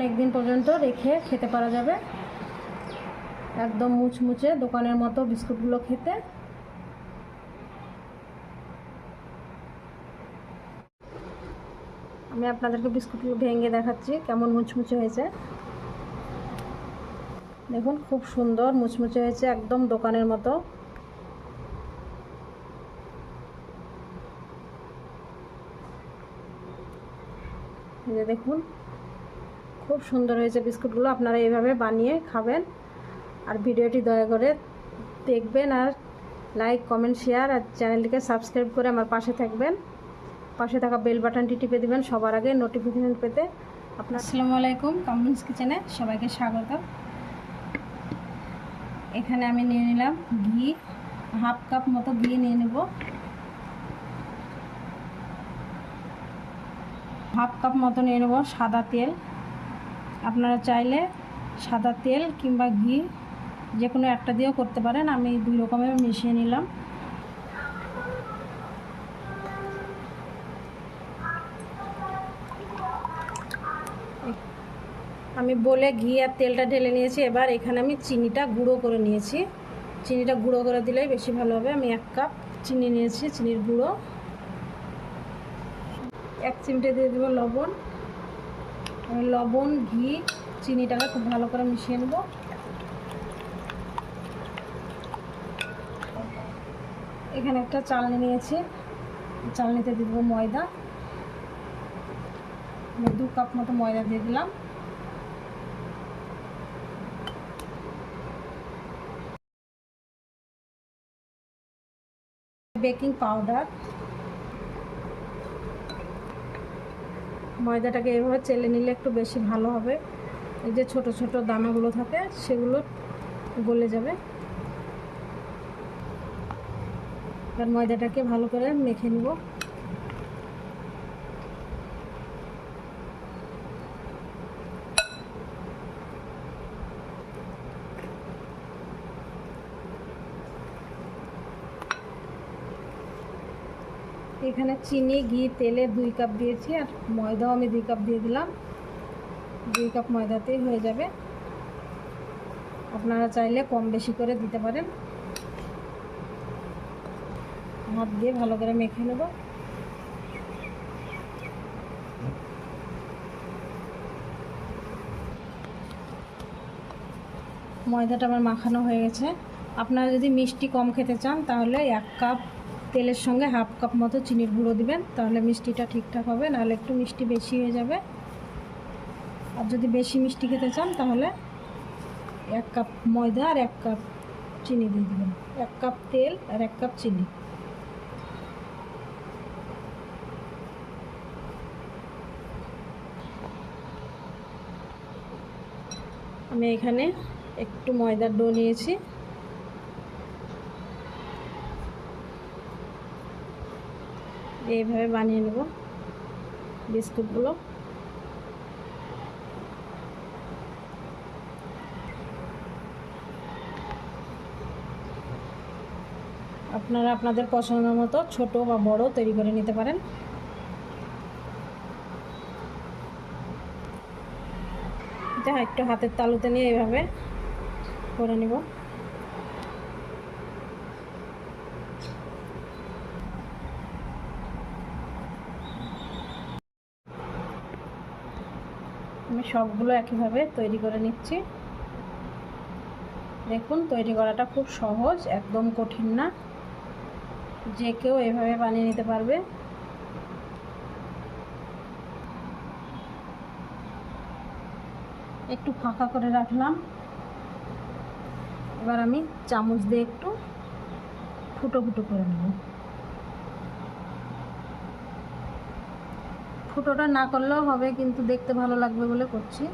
অনেকদিন পর্যন্ত রেখে খেতে পারা যাবে। একদম মুচমুচে দোকানের মতো বিস্কুটগুলো খেতে। আমি আপনাদেরকে বিস্কুটগুলো ভেঙে দেখাচ্ছি, কেমন মুচমুচে হয়েছে। দেখুন, খুব সুন্দর মুচমুচে হয়েছে, একদম দোকানের মতো। দেখুন খুব সুন্দর হয়েছে বিস্কুটগুলো। আপনারা এইভাবে বানিয়ে খাবেন। আর ভিডিওটি দয়া করে দেখবেন আর লাইক, কমেন্ট, শেয়ার আর চ্যানেলটিকে সাবস্ক্রাইব করে আমার পাশে থাকবেন। পাশে থাকা বেল বাটনটি টিপে দেবেন সবার আগে নোটিফিকেশান পেতে। আপনার আসসালামু আলাইকুম, কামরুন্স কিচেনে সবাইকে স্বাগত। এখানে আমি নিয়ে নিলাম ঘি। হাফ কাপ মতো ঘি নিয়ে নেব। হাফ কাপ মতো নিয়ে নেব সাদা তেল। আপনারা চাইলে সাদা তেল কিংবা ঘি যে কোনো একটা দিয়েও করতে পারেন। আমি দুই রকমের মিশিয়ে নিলাম। আমি বলে ঘি আর তেলটা ঢেলে নিয়েছি। এবার এখানে আমি চিনিটা গুঁড়ো করে নিয়েছি। চিনিটা গুঁড়ো করে দিলেই বেশি ভালো হবে। আমি এক কাপ চিনি নিয়েছি, চিনির গুঁড়ো। এক চিমটে দিয়ে দেবো লবণ। লবণ, ঘি, চিনিটাকে খুব ভালো করে মিশিয়ে নেব। এখানে একটা চালনি নিয়েছি। চালনিতে দিয়ে দেবো ময়দা। দু কাপ মতো ময়দা দিয়ে দিলাম। Baking powder. ময়দাটাকে এভাবে চেলে নিলে একটু বেশি ভালো হবে। এই যে ছোট ছোট দানাগুলো থাকে, সেগুলো গলে যাবে। এবার ময়দাটাকে ভালো করে মেখে নিব। এখানে চিনি, ঘি, তেলে দুই কাপ দিয়েছি আর ময়দাও আমি দুই কাপ দিয়ে দিলাম। দুই কাপ ময়দাতেই হয়ে যাবে। আপনারা চাইলে কম বেশি করে দিতে পারেন। হাত দিয়ে ভালো করে মেখে নেব। ময়দাটা আমার মাখানো হয়ে গেছে। আপনারা যদি মিষ্টি কম খেতে চান তাহলে এক কাপ তেলের সঙ্গে হাফ কাপ মতো চিনির গুঁড়ো দিবেন। তাহলে মিষ্টিটা ঠিকঠাক হবে, নাহলে একটু মিষ্টি বেশি হয়ে যাবে। আর যদি বেশি মিষ্টি খেতে চান, তাহলে এক কাপ ময়দা আর এক কাপ চিনি দিয়ে দেবেন। এক কাপ তেল আর এক কাপ চিনি। আমি এখানে একটু ময়দার ডো নিয়েছি। এইভাবে বানিয়ে নেব বিস্কুটগুলো। আপনারা আপনাদের পছন্দ মতো ছোট বা বড় তৈরি করে নিতে পারেন। একটু হাতের তালুতে নিয়ে এইভাবে করে নেব। আমি সবগুলো একইভাবে তৈরি করে নিচ্ছি। দেখুন, তৈরি করাটা খুব সহজ, একদম কঠিন না। যে কেউ এভাবে বানিয়ে নিতে পারবে। একটু ফাঁকা করে রাখলাম। এবার আমি চামচ দিয়ে একটু ফুটো ফুটো করে নেব। ফুটোটা না করলেও হবে, কিন্তু দেখতে ভালো লাগবে বলে করছি।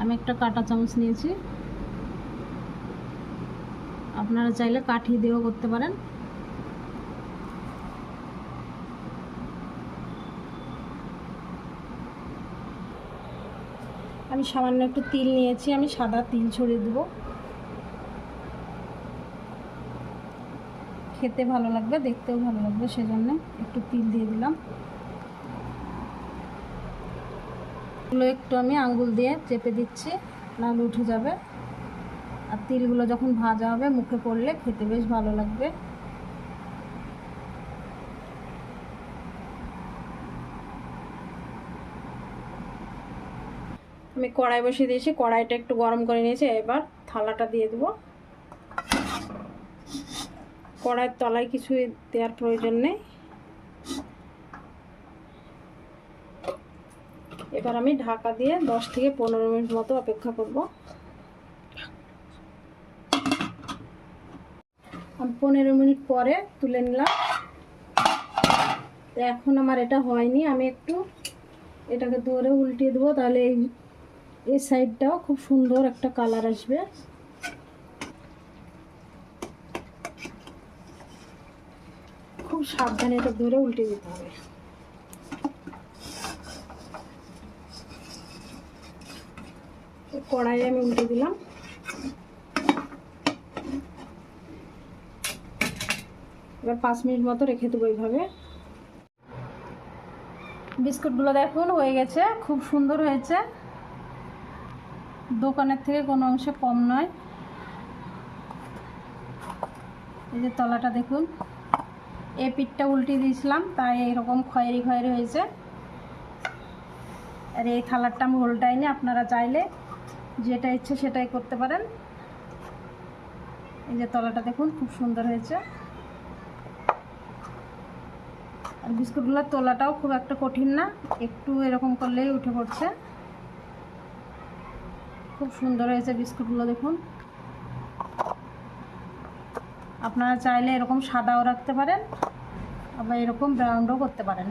আমি একটা কাটা চামচ নিয়েছি। আপনারা চাইলে কাঠি দিয়েও করতে পারেন। আমি সামান্য একটু তিল নিয়েছি, আমি সাদা তিল ছড়িয়ে দেবো। খেতে ভালো লাগবে, দেখতেও ভালো লাগবে, সেজন্য একটু তিল দিয়ে দিলাম। এগুলো একটু আমি আঙ্গুল দিয়ে চেপে দিচ্ছি, নাহলে উঠে যাবে। আর তিলগুলো যখন ভাজা হবে, মুখে পড়লে খেতে বেশ ভালো লাগবে। আমি কড়াই বসিয়ে দিয়েছি, কড়াইটা একটু গরম করে নিয়েছি, এবার থালাটা দিয়ে দেবো। কড়াইয়ের তলায় কিছু দেওয়ার প্রয়োজন নেই। এবার আমি ঢাকা দিয়ে দশ থেকে পনেরো মিনিট মতো অপেক্ষা করব। আমি পনেরো মিনিট পরে তুলে নিলাম। এখন আমার এটা হয়নি, আমি একটু এটাকে ধরে উল্টিয়ে দেবো, তাহলে এই এই সাইডটাও খুব সুন্দর একটা কালার আসবে। সাবধানে এটা ধরে উল্টে দিতে হবে। কড়াই আমি উল্টে দিলাম। এবার পাঁচ মিনিট মতো রেখে দেবো এইভাবে। বিস্কুটগুলো দেখুন, হয়ে গেছে। খুব সুন্দর হয়েছে। দোকানের থেকে কোনো অংশে কম নয়। এই যে তলাটা দেখুন। এ পিঠটা উল্টে দিয়েছিলাম, তাই এরকম খয়েরি খয়েরি হয়েছে। আর এই কালারটা আমি উল্টাইনি, আপনারা চাইলে যেটা ইচ্ছে সেটাই করতে পারেন। এই যে তলাটা দেখুন, খুব সুন্দর হয়েছে। আর বিস্কুটগুলোর তোলাটাও খুব একটা কঠিন না, একটু এরকম করলেই উঠে পড়ছে। খুব সুন্দর হয়েছে বিস্কুটগুলো, দেখুন। আপনারা চাইলে এরকম সাদাও রাখতে পারেন। আবার এরকম ব্রাউনও করতে পারেন।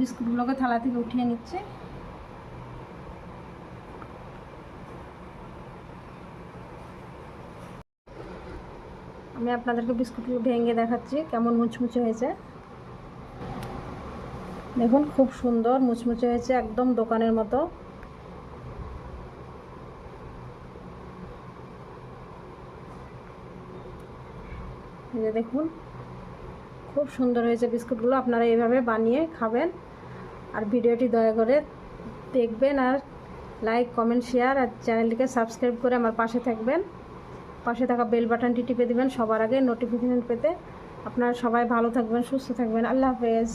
বিস্কুটগুলোকে থালা থেকে উঠিয়ে নিচ্ছে। আমি আপনাদেরকে বিস্কুটগুলো ভেঙে দেখাচ্ছি, কেমন মুচমুচে হয়েছে। দেখুন, খুব সুন্দর মুচমুচে হয়েছে, একদম দোকানের মতো। যে দেখুন, খুব সুন্দর হয়েছে বিস্কুটগুলো। আপনারা এইভাবে বানিয়ে খাবেন। আর ভিডিওটি দয়া করে দেখবেন আর লাইক, কমেন্ট, শেয়ার আর চ্যানেলটিকে সাবস্ক্রাইব করে আমার পাশে থাকবেন। পাশে থাকা বেল বাটনটি টিপে দেবেন। সবার আগে নোটিফিকেশান পেতে। আপনারা সবাই ভালো থাকবেন, সুস্থ থাকবেন। আল্লাহ হাফেজ।